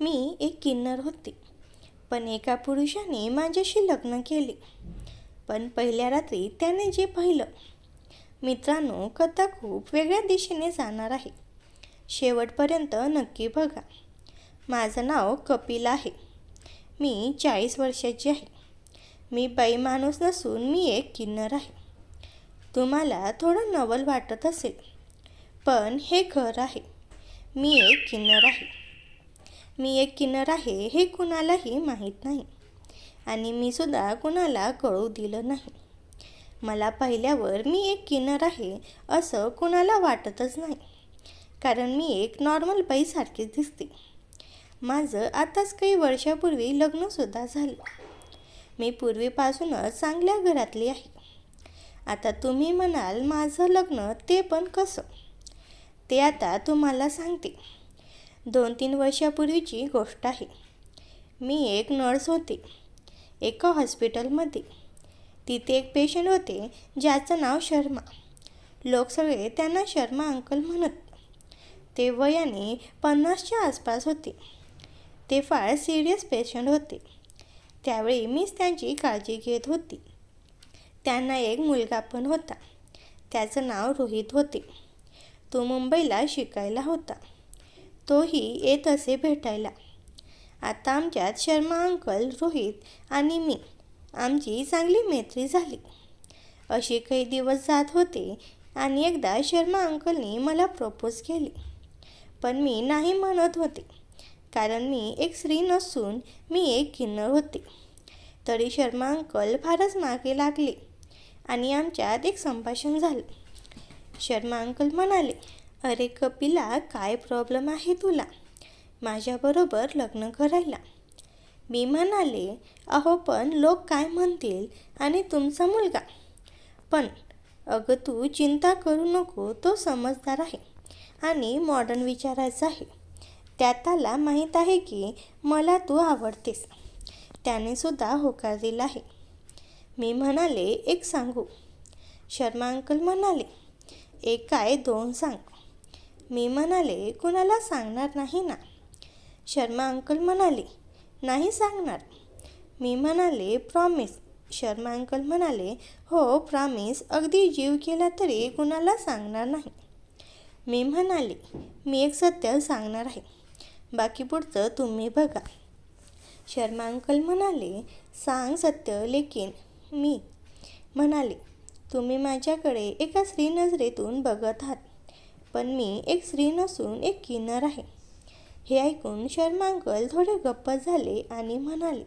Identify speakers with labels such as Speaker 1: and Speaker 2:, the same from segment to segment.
Speaker 1: मी एक किन्नर होते. पण एका पुरुषाने माझ्याशी लग्न केले. पण पहिल्या रात्री त्याने जे पाहिलं मित्रांनो कथा खूप वेगळ्या दिशेने जाणार आहे. शेवटपर्यंत नक्की बघा. माझं नाव कपिल आहे. मी चाळीस वर्षाची आहे. मी बाई माणूस नसून मी एक किन्नर आहे. तुम्हाला थोडं नवल वाटत असेल पण हे घर आहे. मी एक किन्नर आहे. मी एक किन्नर आहे हे कुणालाही माहीत नाही. आणि मी सुद्धा कुणाला कळू दिलं नाही. मला पाहिल्यावर मी एक किन्नर आहे असं कुणाला वाटतच नाही. कारण मी एक नॉर्मल बाईसारखीच दिसते. माझं आताच काही वर्षापूर्वी लग्नसुद्धा झालं. मी पूर्वीपासूनच चांगल्या घरातली आहे. आता तुम्ही म्हणाल माझं लग्न ते पण कसं? ते आता तुम्हाला सांगते. दोन तीन वर्षापूर्वीची गोष्ट आहे. मी एक नर्स होते. एका हॉस्पिटलमध्ये तिथे एक पेशंट होते ज्याचं नाव शर्मा. लोक सगळे त्यांना शर्मा अंकल म्हणत. ते वयाने पन्नासच्या आसपास होते. ते फार सिरियस पेशंट होते. त्यावेळी मीच त्यांची काळजी घेत होती. त्यांना एक मुलगा पण होता. त्याचं नाव रोहित होते. तो मुंबईला शिकायला होता. तोही येत असे भेटायला. आता आमच्यात शर्मा अंकल रोहित आणि मी आमची चांगली मैत्री झाली. असे काही दिवस जात होते आणि एकदा शर्मा अंकलने मला प्रपोज केले. पण मी नाही म्हणत होते कारण मी एक स्त्री नसून मी एक किन्नर होते. तरी शर्मा अंकल फारच मागे लागले आणि आमच्यात एक संभाषण झालं. शर्मा अंकल म्हणाले अरे कपिला काय प्रॉब्लेम आहे तुला? माझ्याबरोबर लग्न करायला. मी म्हणाले अहो पण लोक काय म्हणतील आणि तुमचा मुलगा? पण अगं तू चिंता करू नको तो समजदार आहे आणि मॉडर्न विचारायचा आहे. त्याला माहीत आहे की मला तू आवडतेस. त्याने सुद्धा होकार दिला आहे. मी म्हणाले एक सांगू. शर्मा अंकल म्हणाले एक काय दोन सांग. मी म्हणाले कुणाला सांगणार नाही ना? शर्मा अंकल म्हणाले नाही सांगणार. मी म्हणाले प्रॉमिस शर्मा अंकल म्हणाले हो प्रॉमिस अगदी जीव केला तरी कुणाला सांगणार नाही. मी म्हणाले मी एक सत्य सांगणार आहे. बाकी पुढचं तुम्ही बघा. शर्मा अंकल म्हणाले सांग सत्य लेकिन मी. म्हणाले तुम्ही माझ्याकडे एका स्त्री नजरेतून बघत आहात. पण मी एक स्त्री नसून एक किन्नर आहे. हे ऐकून शर्मा अंकल थोडे गप्प झाले आणि म्हणाले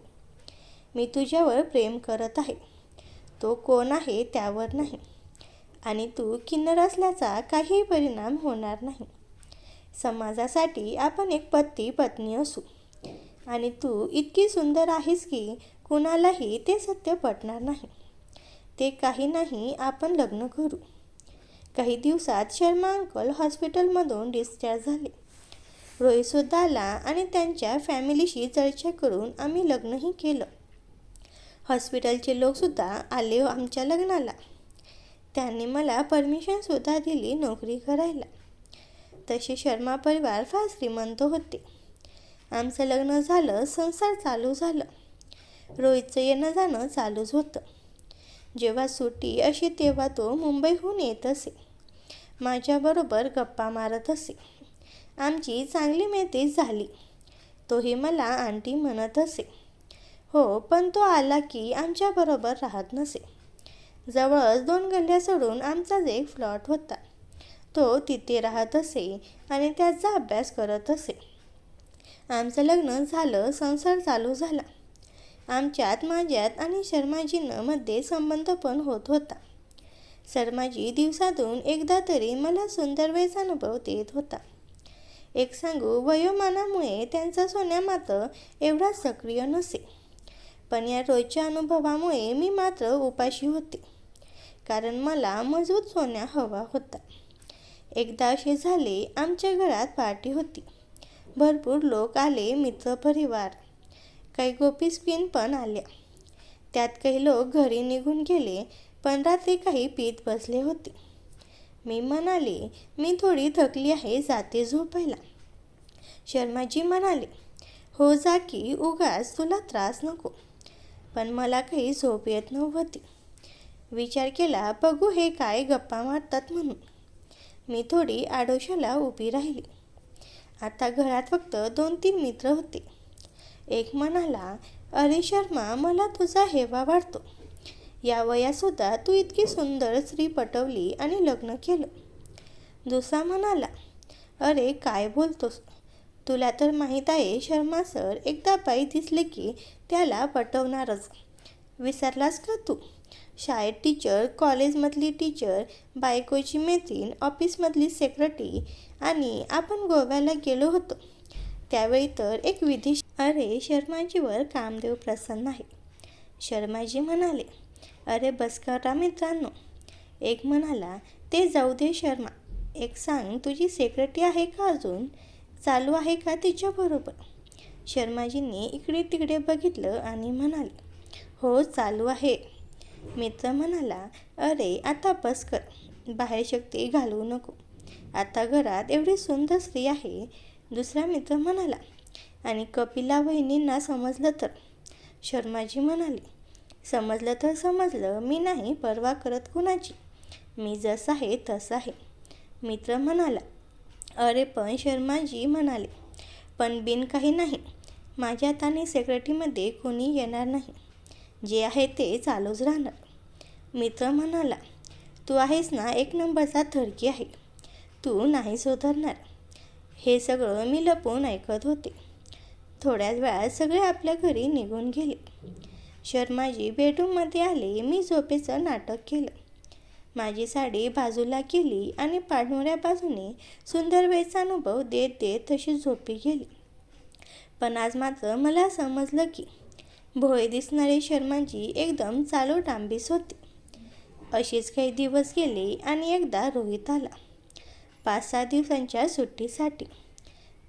Speaker 1: मी तुझ्यावर प्रेम करत आहे. तो कोण आहे त्यावर नाही. आणि तू किन्नर असल्याचा काही परिणाम होणार नाही. समाजासाठी आपण एक पती पत्नी असू. आणि तू इतकी सुंदर आहेस की कुणालाही ते सत्य पटणार नाही. ते काही नाही आपण लग्न करू. काही दिवसात शर्मा अंकल हॉस्पिटलमधून डिस्चार्ज झाले. रोहितसुद्धा आला आणि त्यांच्या फॅमिलीशी चर्चा करून आम्ही लग्नही केलं. हॉस्पिटलचे लोकसुद्धा आले हो आमच्या लग्नाला. त्यांनी मला परमिशनसुद्धा दिली नोकरी करायला. तसे शर्मा परिवार फार श्रीमंत होते. आमचं लग्न झालं संसार चालू झालं. रोहितचं येणं जाणं चालूच होतं. जेव्हा सुट्टी अशी तेव्हा तो मुंबईहून येत असे. माझ्याबरोबर गप्पा मारत असे. आमची चांगली मैत्री झाली. तोही मला आंटी म्हणत असे. हो पण तो आला की आमच्याबरोबर राहत नसे. जवळच दोन गल्ल्या सोडून आमचाच एक फ्लॉट होता. तो तिथे राहत असे आणि त्याचा अभ्यास करत असे. आमचं लग्न झालं संसार चालू झाला. आमच्यात माझ्यात आणि शर्माजीनं मध्ये संबंध पण होत होता. शर्माजी दिवसातून एकदा तरी मला सुंदर वेळचा अनुभव देत होता. एक सांगू वयोमानामुळे त्यांचा सोन्या मात्र एवढा सक्रिय नसे. पण या रोजच्या अनुभवामुळे मी मात्र उपाशी होते. कारण मला मजबूत सोन्या हवा होता. एकदा असे झाले आमच्या घरात पार्टी होती. भरपूर लोक आले मित्र परिवार. काही गोपी स्पिन पण आल्या. त्यात काही लोक घरी निघून गेले पण रात्री काही पीत बसले होते. मी म्हणाले मी थोडी थकली आहे जाते झोपायला. शर्माजी म्हणाले हो जा की उगाच तुला त्रास नको. पण मला काही झोप येत नव्हती. विचार केला बघू हे काय गप्पा मारतात म्हणून. मी थोडी आडोशाला उभी राहिली. आता घरात फक्त दोन तीन मित्र होते. एक म्हणाला अरे शर्मा मला तुझा हेवा वाढतो. या वयातसुद्धा तू इतकी सुंदर स्त्री पटवली आणि लग्न केलं. दुसरा म्हणाला अरे काय बोलतोस? तुला तर माहीत आहे शर्मा सर एकदा बाई दिसले की त्याला पटवणारच. विसरलास का तू? शाळेत टीचर कॉलेजमधली टीचर बायकोची मैत्रीण ऑफिसमधली सेक्रेटरी आणि आपण गोव्याला गेलो होतो. त्यावेळी तर एक विधी अरे शर्माजीवर कामदेव प्रसन्न आहे. शर्माजी म्हणाले अरे बस करा मित्रांनो एक म्हणाला ते जाऊ दे शर्मा. एक सांग तुझी सेक्रेटरी आहे का अजून? चालू आहे का तिच्याबरोबर शर्माजींनी इकडे तिकडे बघितलं आणि म्हणाले हो चालू आहे. मित्र म्हणाला अरे आता बस कर. बाहेर शक्ती घालवू नको. आता घरात एवढी सुंदर स्त्री आहे. दुसरा मित्र म्हणाला आणि कपिला वहिनींना समजलं तर? शर्माजी म्हणाले समजलं तर समजलं. मी नाही परवा करत कुणाची? मी जसं आहे तसं आहे. मित्र म्हणाला अरे पण शर्माजी म्हणाले पण बिन काही नाही. माझ्या ताने सेक्रेटरीमध्ये कोणी येणार नाही. जे आहे ते चालूच राहणार. मित्र म्हणाला तू आहेस ना एक नंबरचा थरकी आहे. तू नाही सुधारणार. हे सगळं मी लपवून ऐकत होते. थोड्याच वेळात सगळे आपल्या घरी निघून गेले. शर्माजी बेडरूममध्ये आले. मी झोपेचं नाटक केलं. माझी साडी बाजूला केली आणि पाठमोऱ्या बाजूने सुंदर वेळचा अनुभव देत देत तशी झोपी गेली. पण आज मात्र मला समजलं की भोळे दिसणारे शर्माजी एकदम चालू डांबीस होते. असेच काही दिवस गेले आणि एकदा रोहित आला. पाच सहा दिवसांच्या सुट्टीसाठी.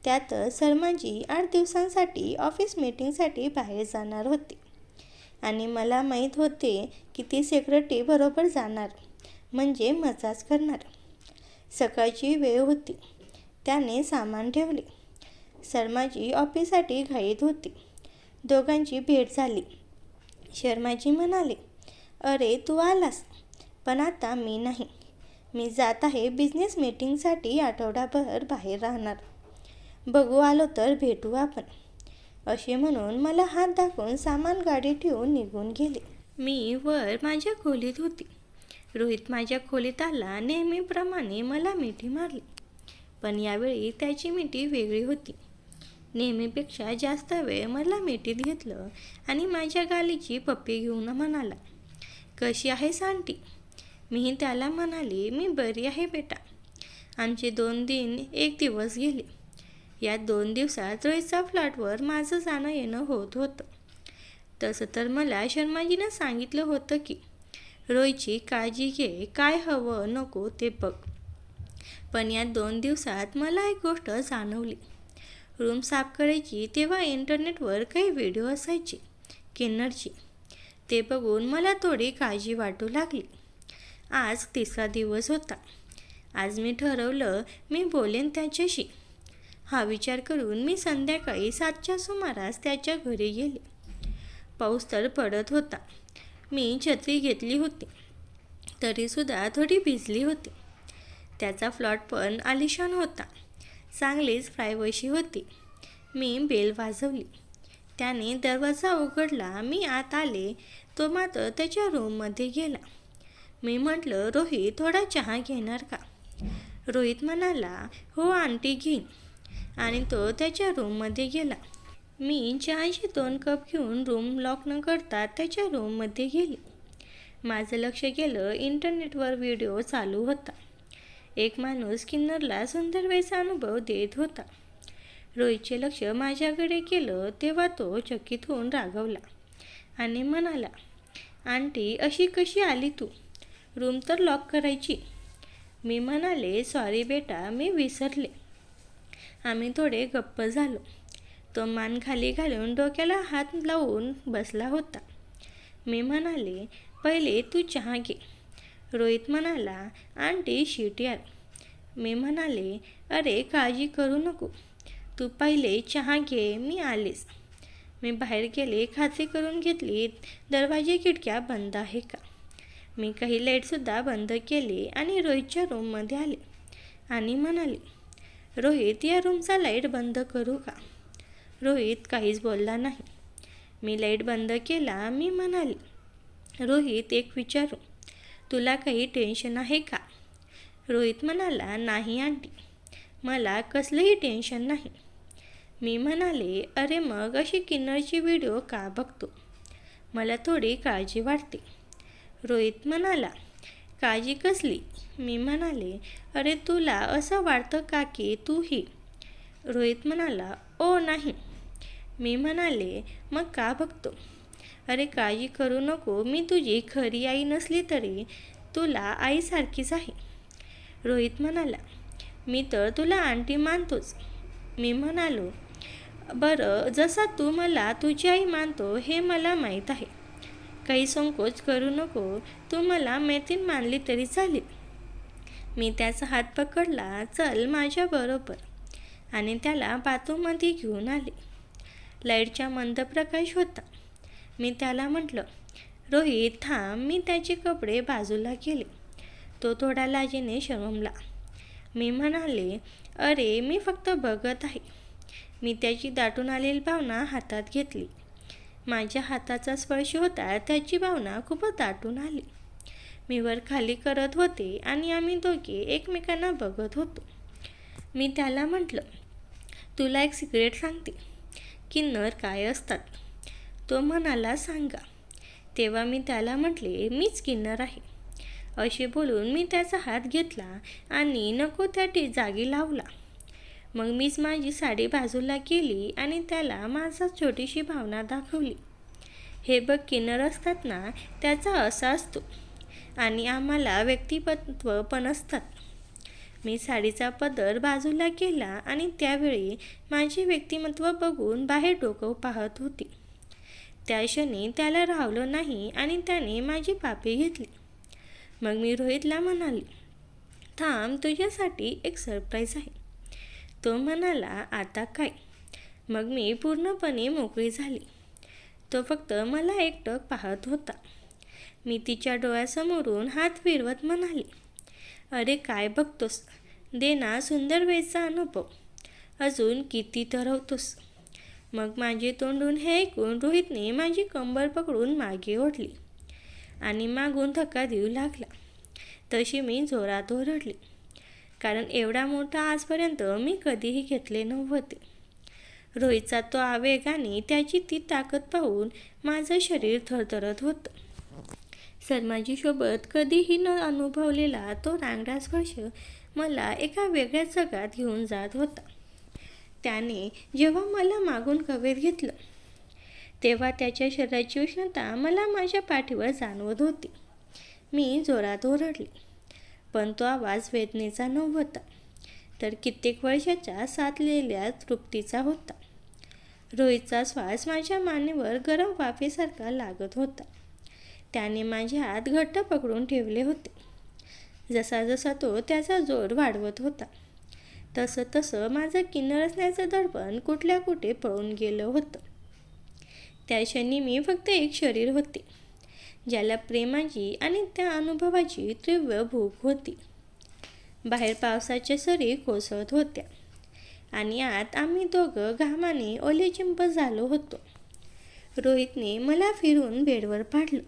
Speaker 1: त्यात शर्माजी आठ दिवसांसाठी ऑफिस मीटिंगसाठी बाहेर जाणार होते. आणि मला माहीत होते की ती सेक्रेटरी बरोबर जाणार म्हणजे मजाच करणार. सकाळची वेळ होती. त्याने सामान ठेवले. शर्माजी ऑफिससाठी घाईत होती. दोघांची भेट झाली. शर्माजी म्हणाले अरे तू आलास. पण आता मी नाही. मी जात आहे बिझनेस मीटिंगसाठी आठवडाभर बाहेर राहणार. बघू आलो तर भेटू आपण. असे म्हणून मला हात दाखवून सामान गाडी ठेवून निघून गेले. मी वर माझ्या खोलीत होती. रोहित माझ्या खोलीत आला नेहमीप्रमाणे मला मिठी मारली. पण यावेळी त्याची मिठी वेगळी होती. नेहमीपेक्षा जास्त वेळ मला मिठीत घेतलं आणि माझ्या गालीची पप्पी घेऊन म्हणाला कशी आहे सांटी मी त्याला म्हणाली मी बरी आहे बेटा. आमचे दोन दिन एक दिवस गेले. या दोन दिवसात रोहितच्या फ्लॅटवर माझं जाणं येणं होत होतं. तसं तर मला शर्माजीनं सांगितलं होतं की रोहितची काळजी घे काय हवं नको ते बघ. पण या दोन दिवसात मला एक गोष्ट जाणवली. रूम साफ करायची तेव्हा इंटरनेटवर काही व्हिडिओ असायचे किन्नरची. ते बघून मला थोडी काळजी वाटू लागली. आज तिसरा दिवस होता. आज मी ठरवलं मी बोलेन त्याच्याशी. हा विचार करून मी संध्याकाळी सातच्या सुमारास त्याच्या घरी गेले. पाऊस तर पडत होता. मी छत्री घेतली होती. तरीसुद्धा थोडी भिजली होती. त्याचा फ्लॉट पण आलिशान होता. चांगलीच फ्रायवशी होती. मी बेल वाजवली. त्याने दरवाजा उघडला. मी आत आले. तो मात्र त्याच्या रूममध्ये गेला. मी म्हटलं रोहित थोडा चहा घेणार का? रोहित म्हणाला हो आंटी घेईन. आणि तो त्याच्या रूममध्ये गेला. मी चहाचे दोन कप घेऊन रूम लॉक न करता त्याच्या रूममध्ये गेले. माझं लक्ष गेलं इंटरनेटवर व्हिडिओ चालू होता. एक माणूस किन्नरला सुंदर वेळचा अनुभव देत होता. रोहितचे लक्ष माझ्याकडे केलं तेव्हा तो चकित होऊन रागवला आणि म्हणाला आंटी अशी कशी आली तू? रूम तर लॉक करायची. मी म्हणाले सॉरी बेटा मी विसरले. आम्ही थोडे गप्प झालो. तो मान खाली घालून डोक्याला हात लावून बसला होता. मी म्हणाले पहिले तू चहा घे. रोहित म्हणाला आंटी शीट यार मी म्हणाले अरे काळजी करू नको. तू पहिले चहा घे मी आलेस मी बाहेर गेले खात्री करून घेतली दरवाजे खिडक्या बंद आहे का? मी काही लाईटसुद्धा बंद केली आणि रोहितच्या रूममध्ये आले. आणि म्हणाले रोहित या रूमचा लाइट बंद करू का? रोहित काहीच बोलला नाही. मी लाइट बंद केला मी म्हणाले रोहित एक विचारू तुला काही टेन्शन आहे का? रोहित म्हणाला नाही आंटी मला कसलंही टेन्शन नाही. मी म्हणाले अरे मग अशी किन्नरची व्हिडिओ का बघतो? मला थोडी काळजी वाटते. रोहित म्हणाला काळजी कसली? मी म्हणाले अरे तुला असं वाटतं का की तूही? रोहित म्हणाला ओ नाही. मी म्हणाले मग का बघतो? अरे काळजी करू नको मी तुझी खरी आई नसली तरी तुला आईसारखीच आहे. रोहित म्हणाला मी तर तुला आंटी मानतोच. मी म्हणालो बरं जसा तू मला तुझी आई मानतो हे मला माहीत आहे. काही संकोच करू नको. तू मला मैत्रीण मानली तरी चालेल. मी त्याचा हात पकडला. चल माझ्याबरोबर आणि त्याला बाथरूममध्ये घेऊन आले. लाईटच्या मंद प्रकाश होता. मी त्याला म्हटलं रोहित थांब. मी त्याचे कपडे बाजूला केले. तो थोडा लाजेने शरमला. मी म्हणाले अरे मी फक्त बघत आहे. मी त्याची दाटून आलेली भावना हातात घेतली. माझ्या हाताचा स्पर्श होता त्याची भावना खूपच दाटून आली. मी वर खाली करत होते आणि आम्ही दोघे एकमेकांना बघत होतो. मी त्याला म्हटलं तुला एक सिक्रेट सांगते. किन्नर काय असतात? तो म्हणाला सांगा. तेव्हा मी त्याला म्हटले मीच किन्नर आहे. असे बोलून मी त्याचा हात घेतला आणि नको त्या जागी लावला. मग मीच माझी साडी बाजूला केली आणि त्याला माझा छोटीशी भावना दाखवली. हे बघ किन्नर असतात ना त्याचा असा असतो. आणि आम्हाला व्यक्तिमत्व पण असतात. मी साडीचा पदर बाजूला केला आणि त्यावेळी माझे व्यक्तिमत्व बघून बाहेर डोकं पाहत होती. त्या क्षणी त्याला राहवलं नाही आणि त्याने माझी पापी घेतली. मग मी रोहितला म्हणाले थांब तुझ्यासाठी एक सरप्राईज आहे. तो म्हणाला आता काय? मग मी पूर्णपणे मोकळी झाली. तो फक्त मला एकटक पाहत होता. मी तिच्या डोळ्यासमोरून हात फिरवत म्हणाले अरे काय बघतोस? दे ना सुंदर वेळचा अनुभव. अजून किती ठरवतोस? मग माझे तोंडून हे ऐकून रोहितने माझी कंबर पकडून मागे ओढली आणि मागून धक्का देऊ लागला. तशी मी जोरात ओरडली. कारण एवढा मोठा आजपर्यंत मी कधीही घेतले नव्हते. रोहितचा तो आवेग आणि त्याची ती ताकद पाहून माझं शरीर थरथरत होतं. सोबत कधीही न अनुभवलेला तो रांगडा स्पर्श मला एका वेगळ्या जगात घेऊन जात होता. त्याने जेव्हा मला मागून कवेत घेतलं तेव्हा त्याच्या शरीराची उष्णता मला माझ्या पाठीवर जाणवत होती. मी जोरात ओरडले. पण तो आवाज वेदनेचा नव्हता तर कित्येक वर्षाच्या साधलेल्या तृप्तीचा होता. रोहितचा श्वास माझ्या मानेवर गरम वाफेसारखा लागत होता. त्याने माझे हात घट्ट पकडून ठेवले होते. जसा जसा तो त्याचा जोर वाढवत होता तसं तसं माझं किन्नर असण्याचं दडपण कुठल्या कुठे पळून गेलं होतं. त्या क्षणी मी फक्त एक शरीर होते. ज्याला प्रेमाची आणि त्या अनुभवाची तीव्र भूक होती. बाहेर पावसाच्या सरी कोसळत होत्या. आणि आत आम्ही दोघं घामाने ओलेचिंप झालो होतो. रोहितने मला फिरून बेडवर पाडलं.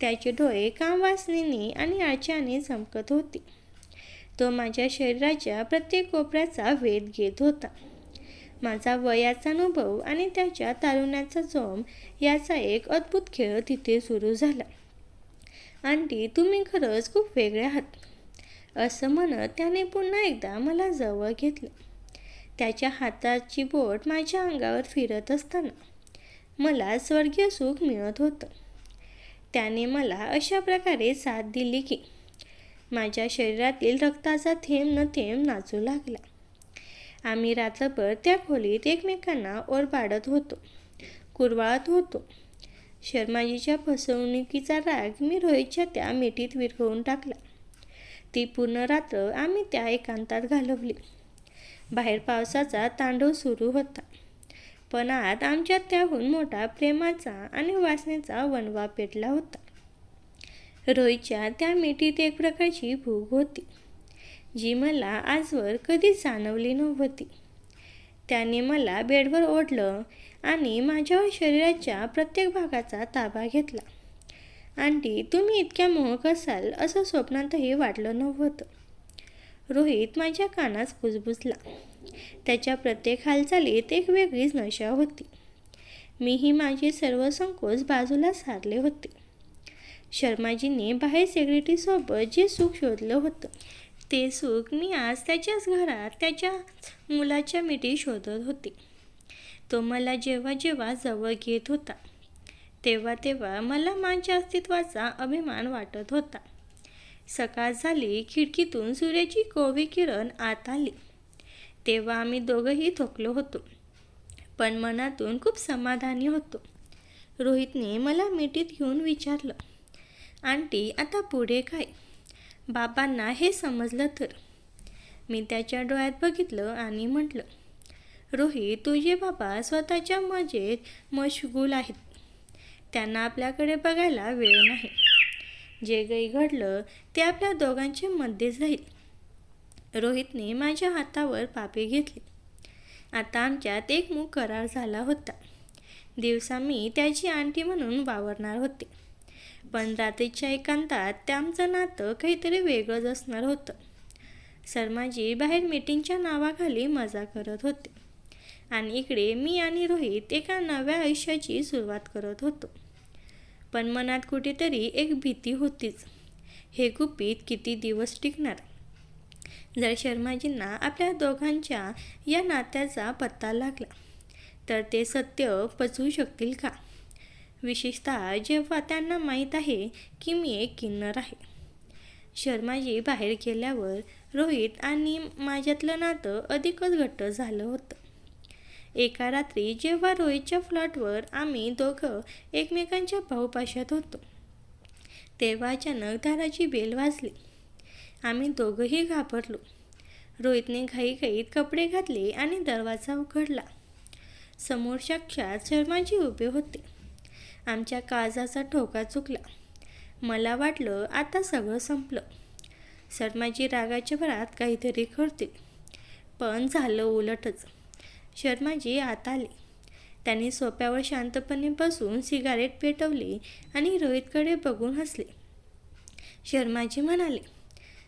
Speaker 1: त्याचे डोळे कामवासनेने आणि आच्याने चमकत होते. तो माझ्या शरीराच्या प्रत्येक कोपऱ्याचा वेध घेत होता. माझा वयाचा अनुभव आणि त्याच्या तारुण्याचा जोम याचा एक अद्भुत खेळ तिथे सुरू झाला. आंटी तुम्ही खरंच खूप वेगळे आहात. असं म्हणत त्याने पुन्हा एकदा मला जवळ घेतलं. त्याच्या हाताची बोट माझ्या अंगावर फिरत असताना मला स्वर्गीय सुख मिळत होतं. त्याने मला अशा प्रकारे साथ दिली की माझ्या शरीरातील रक्ताचा थेंब न थेंब नाचू लागला. आम्ही रात्रभर त्या खोलीत एकमेकांना ओरबाडत होतो. कुरवाळत होतो. शर्माजीच्या फसवणुकीचा राग मी रोहितच्या त्या मिठीत विरघळून टाकला. ती पूर्ण रात्र आम्ही त्या एकांतात घालवली. बाहेर पावसाचा तांडव सुरू होता. पण आत आमच्यात त्याहून मोठा प्रेमाचा आणि वासनेचा वनवा पेटला होता. रोहितच्या त्या मिठीत एक प्रकारची भूक होती. जी मला आजवर कधीच जाणवली नव्हती. त्याने मला बेडवर ओढलं आणि माझ्या शरीराच्या प्रत्येक भागाचा ताबा घेतला. आंटी तुम्ही इतक्या मोहक असाल असं स्वप्नातही वाटलं नव्हतं. रोहित माझ्या कानास कुजबुजला. त्याच्या प्रत्येक हालचालीत एक वेगळीच नशा होती. मीही माझे सर्व संकोच बाजूला सारले होते. शर्माजीने बाहेर सेक्रेटरीसोबत जे सुख शोधलं होतं. ते सुख मी आज त्याच्याच घरात त्याच्या मुलाच्या मिठी शोधत होते. तो मला जेव्हा जेव्हा जवळ घेत होता तेव्हा तेव्हा मला माझ्या अस्तित्वाचा अभिमान वाटत होता. सकाळ झाली खिडकीतून सूर्याची कोवी किरण आत आली. तेव्हा आम्ही दोघंही थोकलो होतो पण मनातून खूप समाधानी होतो. रोहितने मला मिठीत घेऊन विचारलं आंटी आता पुढे काय? बाबांना हे समजलं तर. मी त्याच्या डोळ्यात बघितलं आणि म्हटलं रोहित तुझे बाबा स्वतःच्या मजेत मशगूल आहेत. त्यांना आपल्याकडे बघायला वेळ नाही. जे काही घडलं ते आपल्या दोघांचे मध्येच राहील. रोहितने माझ्या हातावर पापे घेतली. आता आमच्यात एक मूक करार झाला होता. दिवसा मी त्याची आंटी म्हणून वावरणार होते. पण रात्रीच्या एकांतात त्या आमचं नातं काहीतरी वेगळंच असणार होतं. शर्माजी बाहेर मीटिंगच्या नावाखाली मजा करत होते. आणि इकडे मी आणि रोहित एका नव्या आयुष्याची सुरुवात करत होतो. पण मनात कुठेतरी एक भीती होतीच. हे गुपित किती दिवस टिकणार? जर शर्माजींना आपल्या दोघांच्या या नात्याचा पत्ता लागला तर ते सत्य पचवू शकतील का? विशेषतः जेव्हा त्यांना माहीत आहे की मी एक किन्नर आहे. शर्माजी बाहेर गेल्यावर रोहित आणि माझ्यातलं नातं अधिकच घट्ट झालं होतं. एका रात्री जेव्हा रोहितच्या फ्लॉटवर आम्ही दोघं एकमेकांच्या भाऊपाशात होतो तेव्हा अचानक दाराची बेल वाजली. आम्ही दोघंही घाबरलो. रोहितने घाईघाईत कपडे घातले आणि दरवाजा उघडला. समोर साक्षात शर्माजी उभे होते. आमच्या काळजाचा ठोका चुकला. मला वाटलं आता सगळं संपलं. शर्माजी रागाच्या भरात काहीतरी करते पण झालं उलटच. शर्माजी आत आले. त्यांनी सोप्यावर शांतपणे बसून सिगारेट पेटवली आणि रोहितकडे बघून हसले. शर्माजी म्हणाले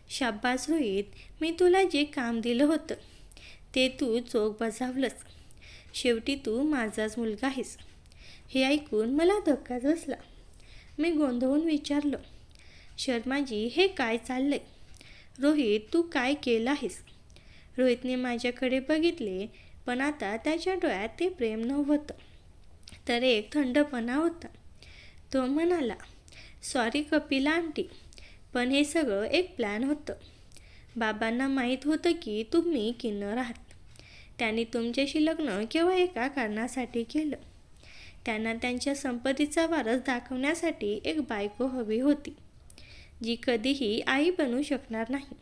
Speaker 1: शाब्बास रोहित मी तुला जे काम दिलं होतं ते तू चोख बजावलंच शेवटी तू माझाच मुलगा आहेस. हे ऐकून मला धक्काच बसला. मी गोंधळून विचारलं शर्माजी हे काय चाललंय? रोहित तू काय केलं आहेस रोहितने माझ्याकडे बघितले पण आता त्याच्या डोळ्यात ते प्रेम नव्हतं. तर एक थंडपणा होता. तो म्हणाला सॉरी कपिला आंटी पण हे सगळं एक प्लॅन होतं. बाबांना माहीत होतं की तुम्ही किन्नर आहात. त्यांनी तुमच्याशी लग्न केवळ एका कारणासाठी केलं? त्यांना त्यांच्या संपत्तीचा वारस दाखवण्यासाठी एक बायको हवी होती जी कधीही आई बनू शकणार नाही.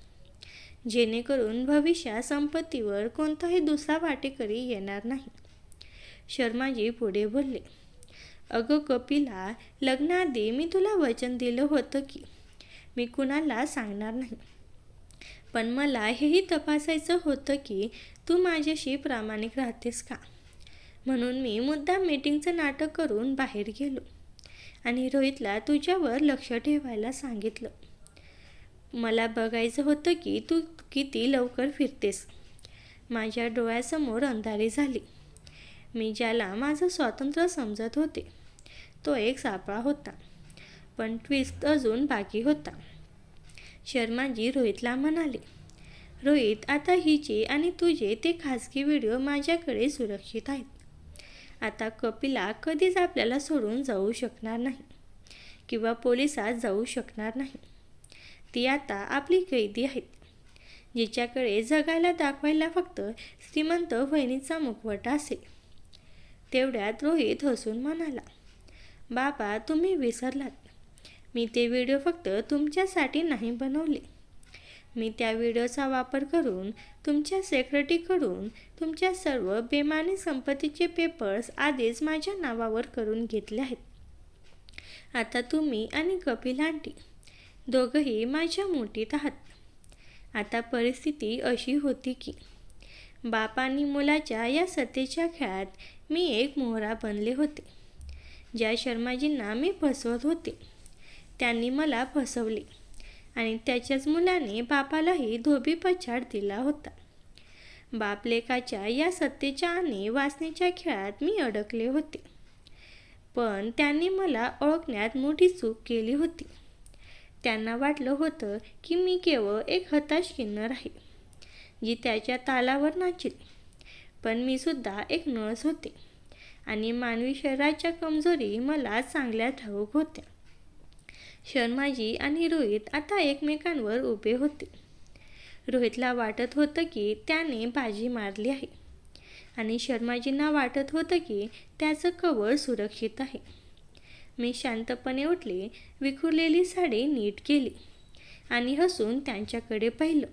Speaker 1: जेणेकरून भविष्यात संपत्तीवर कोणताही दुसरा वाटेकरी येणार नाही. शर्माजी पुढे बोलले अगं कपिला लग्नाआधी मी तुला वचन दिलं होतं की मी कुणाला सांगणार नाही. पण मला हेही तपासायचं होतं की तू माझ्याशी प्रामाणिक राहतेस का? म्हणून मी मुद्दा मीटिंगचं नाटक करून बाहेर गेलो आणि रोहितला तुझ्यावर लक्ष ठेवायला सांगितलं. मला बघायचं होतं की तू किती लवकर फिरतेस. माझ्या डोळ्यासमोर अंधारी झाली. मी ज्याला माझं स्वातंत्र्य समजत होते तो एक सापळा होता पण ट्विस्ट अजून बाकी होता. शर्माजी रोहितला म्हणाले रोहित आता हिचे आणि तुझे ते खाजगी व्हिडिओ माझ्याकडे सुरक्षित आहेत. आता कपिला कधीच आपल्याला सोडून जाऊ शकणार नाही किंवा पोलिसात जाऊ शकणार नाही. ती आता आपली कैदी आहेत. जिच्याकडे जगायला दाखवायला फक्त श्रीमंत वहिनीचा मुखवटा असेल. तेवढ्यात रोहित हसून म्हणाला बाबा तुम्ही विसरलात. मी ते व्हिडिओ फक्त तुमच्यासाठी नाही बनवले. मी त्या व्हिडिओचा वापर करून तुमच्या सेक्रेटरीकडून तुमच्या सर्व बेमानी संपत्तीचे पेपर्स आधीच माझ्या नावावर करून घेतले आहेत. आता तुम्ही आणि कपिल आंटी दोघंही माझ्या मोठीत आहात. आता परिस्थिती अशी होती की बाप आणि मुलाच्या या सत्तेच्या खेळात मी एक मोहरा बनले होते. ज्या शर्माजींना मी फसवत होते त्यांनी मला फसवले. आणि त्याच्याच मुलाने बापालाही धोबी पछाड दिला होता. बाप लेखाच्या या सत्तेच्या आणि वासनेच्या खेळात मी अडकले होते. पण त्यांनी मला ओळखण्यात मोठी चूक केली होती. त्यांना वाटलं होतं की मी केवळ एक हताश किन्नर आहे जी त्याच्या तालावर नाचेल. पण मी सुद्धा एक नळस होते आणि मानवी शरीराच्या कमजोरी मला चांगल्या ठाऊक होत्या. शर्माजी आणि रोहित आता एकमेकांवर उभे होते. रोहितला वाटत होतं की त्याने बाजी मारली आहे. आणि शर्माजींना वाटत होतं की त्याचं कवळ सुरक्षित आहे. मी शांतपणे उठले विखुरलेली साडी नीट केली आणि हसून त्यांच्याकडे पाहिलं.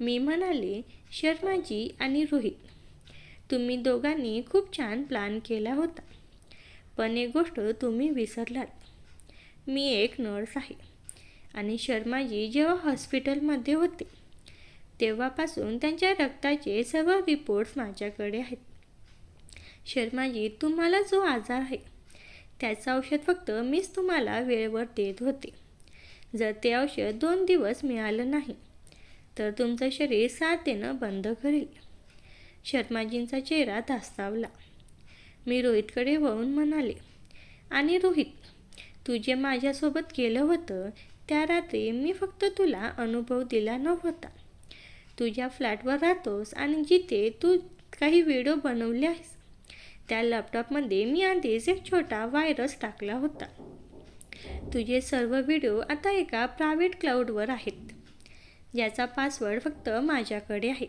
Speaker 1: मी म्हणाले शर्माजी आणि रोहित तुम्ही दोघांनी खूप छान प्लॅन केला होता. पण एक गोष्ट तुम्ही विसरलात. मी एक नर्स आहे. आणि शर्माजी जेव्हा हॉस्पिटलमध्ये होते तेव्हापासून त्यांच्या रक्ताचे सर्व रिपोर्ट्स माझ्याकडे आहेत. शर्माजी तुम्हाला जो आजार आहे त्याचं औषध फक्त मीच तुम्हाला वेळेवर देत होते. जर ते औषध दोन दिवस मिळालं नाही तर तुमचं शरीर साथ देणं बंद करेल. शर्माजींचा चेहरा धास्तावला. मी रोहितकडे वळून म्हणाले आणि रोहित तू जे माझ्यासोबत केलं होतं त्या रात्री मी फक्त तुला अनुभव दिला नव्हता. तुझ्या फ्लॅटवर राहतोस आणि जिथे तू काही व्हिडिओ बनवले आहेस त्या लॅपटॉपमध्ये मी आधीच एक छोटा व्हायरस टाकला होता. तुझे सर्व व्हिडिओ आता एका प्रायव्हेट क्लाउडवर आहेत. ज्याचा पासवर्ड फक्त माझ्याकडे आहे.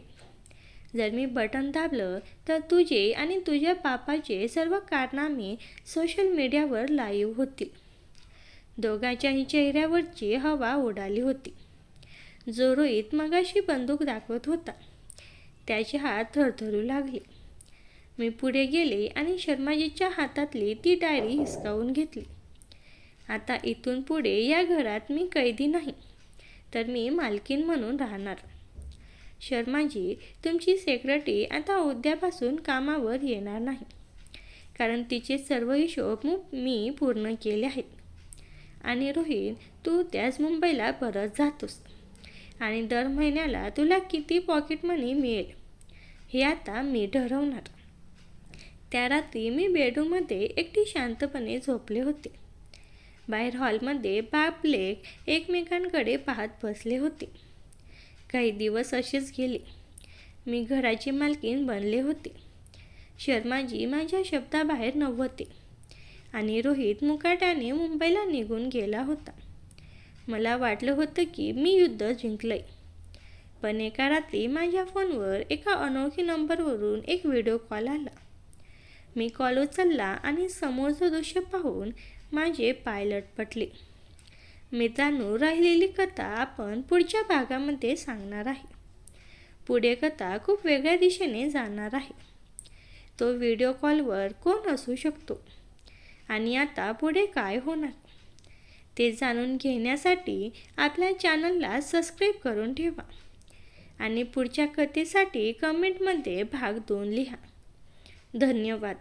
Speaker 1: जर मी बटन दाबलं तर तुझे आणि तुझ्या पापाचे सर्व कारनामे सोशल मीडियावर लाईव्ह होतील. दोघांच्याही चेहऱ्यावरची हवा उडाली होती. जो रोहित मगाशी बंदूक दाखवत होता. त्याचे हात थरथरू लागले. मी पुढे गेले आणि शर्माजीच्या हातातली ती डायरी हिसकावून घेतली. आता इथून पुढे या घरात मी कैदी नाही तर मी मालकीन म्हणून राहणार. शर्माजी तुमची सेक्रेटरी आता उद्यापासून कामावर येणार नाही. कारण तिचे सर्व हिशोब मी पूर्ण केले आहेत. आणि रोहित तू त्याच मुंबईला परत जातोस. आणि दर महिन्याला तुला किती पॉकेट मनी मिळेल हे आता मी ठरवणार. त्या रात्री मी बेडरूममध्ये एकटी शांतपणे झोपले होते. बाहेर हॉलमध्ये बाप लेक एकमेकांकडे पाहत बसले होते. काही दिवस असेच गेले. मी घराची मालकीन बनले होते. शर्माजी माझ्या शब्दाबाहेर नव्हते. आणि रोहित मुकाट्याने मुंबईला निघून गेला होता. मला वाटलं होतं की मी युद्ध जिंकलंय. पण एका रात्री माझ्या फोनवर एका अनोळखी नंबरवरून एक व्हिडिओ कॉल आला. मी कॉल उचलला आणि समोरचं दृश्य पाहून माझे पाय लटपटले. मित्रांनो राहिलेली कथा आपण पुढच्या भागामध्ये सांगणार आहे. पुढे कथा खूप वेगळ्या दिशेने जाणार आहे. तो व्हिडिओ कॉलवर कोण असू शकतो? आणि आता पुढे काय होणार? ते जाणून घेण्यासाठी आपल्या चॅनलला सबस्क्राईब करून ठेवा आणि पुढच्या कथेसाठी कमेंटमध्ये भाग दोन लिहा. धन्यवाद.